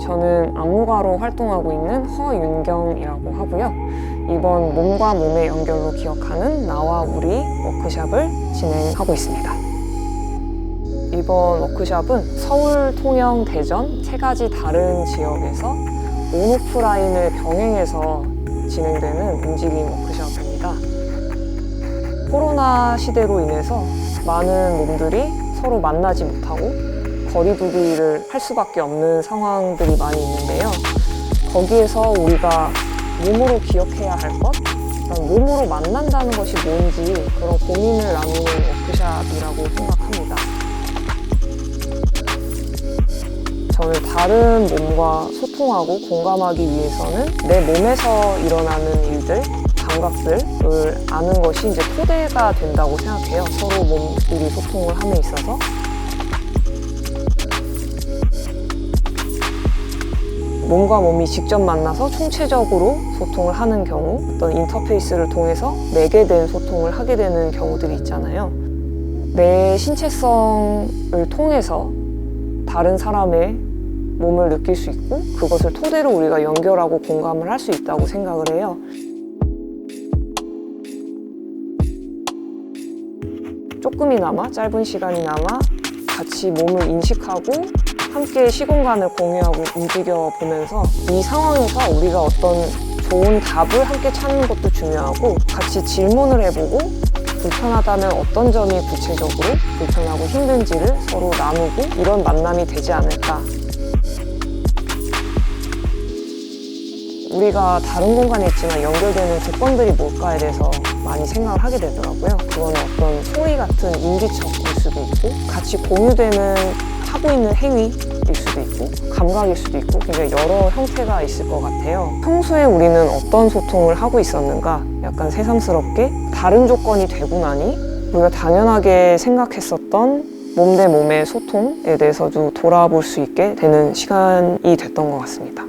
저는 안무가로 활동하고 있는 허윤경이라고 하고요. 이번 몸과 몸의 연결로 기억하는 나와 우리 워크샵을 진행하고 있습니다. 이번 워크샵은 서울, 통영, 대전 세 가지 다른 지역에서 온오프라인을 병행해서 진행되는 움직임 워크샵입니다. 코로나 시대로 인해서 많은 몸들이 서로 만나지 못하고 거리두기를 할 수밖에 없는 상황들이 많이 있는데요. 거기에서 우리가 몸으로 기억해야 할 것, 몸으로 만난다는 것이 뭔지 그런 고민을 나누는 워크샵이라고 생각합니다. 저는 다른 몸과 소통하고 공감하기 위해서는 내 몸에서 일어나는 일들, 감각들을 아는 것이 이제 토대가 된다고 생각해요. 서로 몸들이 소통을 함에 있어서. 몸과 몸이 직접 만나서 총체적으로 소통을 하는 경우, 어떤 인터페이스를 통해서 매개된 소통을 하게 되는 경우들이 있잖아요. 내 신체성을 통해서 다른 사람의 몸을 느낄 수 있고 그것을 토대로 우리가 연결하고 공감을 할 수 있다고 생각을 해요. 조금이나마 짧은 시간이나마 같이 몸을 인식하고 함께 시공간을 공유하고 움직여 보면서 이 상황에서 우리가 어떤 좋은 답을 함께 찾는 것도 중요하고 같이 질문을 해보고 불편하다면 어떤 점이 구체적으로 불편하고 힘든지를 서로 나누고 이런 만남이 되지 않을까. 우리가 다른 공간에 있지만 연결되는 조건들이 뭘까에 대해서 많이 생각을 하게 되더라고요. 그거는 어떤 소리 같은 인지척일 수도 있고 같이 공유되는 하고 있는 행위일 수도 있고 감각일 수도 있고 굉장히 여러 형태가 있을 것 같아요. 평소에 우리는 어떤 소통을 하고 있었는가 약간 새삼스럽게 다른 조건이 되고 나니 우리가 당연하게 생각했었던 몸 대 몸의 소통에 대해서도 돌아볼 수 있게 되는 시간이 됐던 것 같습니다.